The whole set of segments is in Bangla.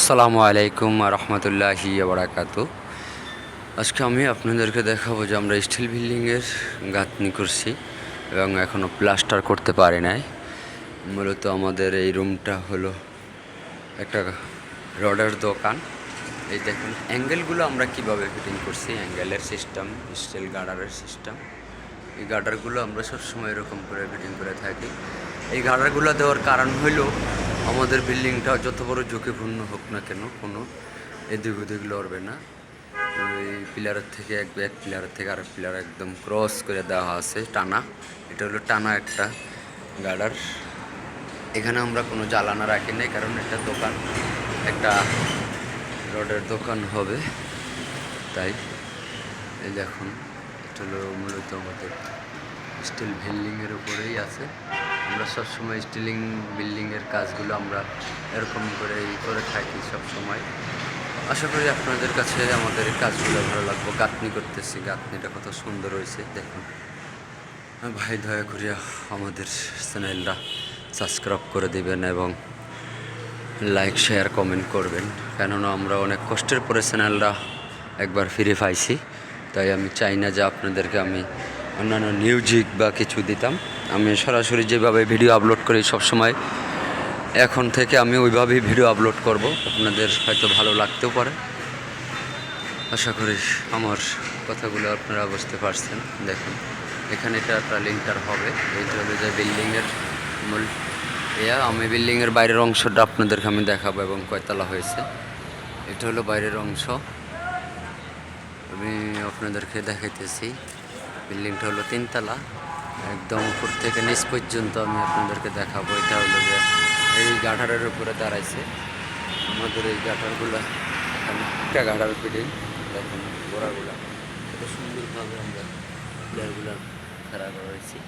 আসসালামু আলাইকুম রহমতুল্লাহি বারাকাত আজকে আমি আপনাদেরকে দেখাবো যে আমরা স্টিল বিল্ডিংয়ের গাঁথনি করছি এবং এখনও প্লাস্টার করতে পারি নাই। মূলত আমাদের এই রুমটা হলো একটা রডের দোকান। এই দেখুন, অ্যাঙ্গেলগুলো আমরা কীভাবে ফিটিং করছি? অ্যাঙ্গেলের সিস্টেম, স্টিল গার্ডারের সিস্টেম। এই গার্ডারগুলো আমরা সবসময় এরকম করে ফিটিং করে থাকি। এই গার্ডারগুলো দেওয়ার কারণ হলো আমাদের বিল্ডিংটা যত বড় ঝুঁকিপূর্ণ হোক না কেন, কোনো এদিক ওদিক লড়বে না। এই পিলারের থেকে এক এক পিলারের থেকে আরেক পিলার একদম ক্রস করে দেওয়া আছে, টানা। এটা হলো টানা একটা গার্ডার এখানে আমরা কোনো জ্বালানা রাখি নাই, কারণ এটা দোকান, একটা রডের দোকান হবে। তাই, এই দেখুন হলো মূলত আমাদের স্টিল বিল্ডিংয়ের উপরেই আছে। আমরা সবসময় স্টিলিং বিল্ডিংয়ের কাজগুলো আমরা এরকম করে ই করে থাকি সবসময়। আশা করি আপনাদের কাছে আমাদের কাজগুলো ভালো লাগবে। গাঁথনি করতেছি গাঁথনিটা কত সুন্দর হয়েছে দেখুন। হ্যাঁ, ভাই দয়া করিয়া আমাদের চ্যানেলটা সাবস্ক্রাইব করে দিবেন এবং লাইক শেয়ার কমেন্ট করবেন। কেননা আমরা অনেক কষ্টের পরে চ্যানেলটা একবার ফিরে পাইছি। তাই আমি চাই না যে আপনাদেরকে আমি অন্যান্য মিউজিক বা কিছু দিতাম। আমি সরাসরি যেভাবে ভিডিও আপলোড করি সবসময়, এখন থেকে আমি ওইভাবেই ভিডিও আপলোড করব। আপনাদের হয়তো ভালো লাগতেও পারে। আশা করি আমার কথাগুলো আপনারা বুঝতে পারছেন। দেখুন, এখানে এটা লিঙ্টার হবে। এইটা হলো যে বিল্ডিংয়ের মূল ইয়া আমি বিল্ডিংয়ের বাইরের অংশটা আপনাদেরকে আমি দেখাবো এবং কয়তলা হয়েছে। এটা হলো বাইরের অংশ। আমি আপনাদেরকে দেখাইতেছি। বিল্ডিংটা হলো তিনতলা। একদম উপর থেকে নিচ পর্যন্ত আমি আপনাদেরকে দেখাবো। এটা হলো যে এই গাঠারের উপরে দাঁড়াইছে। আমাদের এই গাঠারগুলো, এখানে একটা গাঠার বিল্ডিং, দেখুন গোড়াগুলা। কত সুন্দরভাবে আমরা প্লেয়ারগুলো খেলা করেছি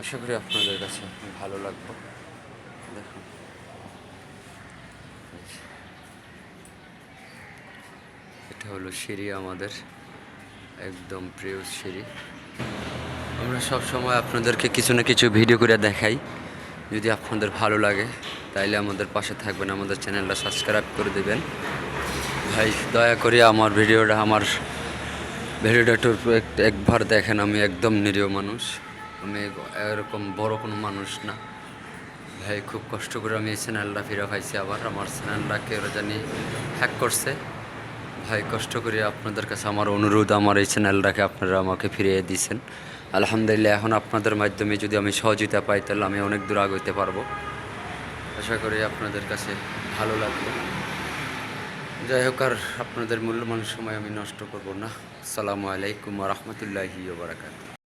আশা করি আপনাদের কাছে ভালো লাগবে। দেখুন। এটা হলো সিঁড়ি আমাদের, একদম প্রিয় সিঁড়ি। আমরা সব সময় আপনাদেরকে কিছু না কিছু ভিডিও করে দেখাই। যদি আপনাদের ভালো লাগে, তাইলে আমাদের পাশে থাকবেন, আমাদের চ্যানেলটা সাবস্ক্রাইব করে দেবেন। ভাই, দয়া করে আমার ভিডিওটা আমার ভিডিওটা একটু একবার দেখেন, আমি একদম নিরীহ মানুষ। আমি এরকম বড় কোনো মানুষ না। ভাই, খুব কষ্ট করে আমি এই চ্যানেলটা ফিরে পাইছি আবার। আমার চ্যানেলটা কেউ জানি হ্যাক করছে। ভাই, কষ্ট করে আপনাদের কাছে আমার অনুরোধ, আমার এই চ্যানেলটাকে আপনারা আমাকে ফিরিয়ে দিয়েছেন। আলহামদুলিল্লাহ, এখন আপনাদের মাধ্যমে যদি আমি সহযোগিতা পাই, তাহলে আমি অনেক দূর আগাইতে পারব। আশা করি আপনাদের কাছে ভালো লাগবে। যাই হোক, আর আপনাদের মূল্যবান সময় আমি নষ্ট করব না। আসসালামু আলাইকুম রহমতুল্লাহি বারাকাত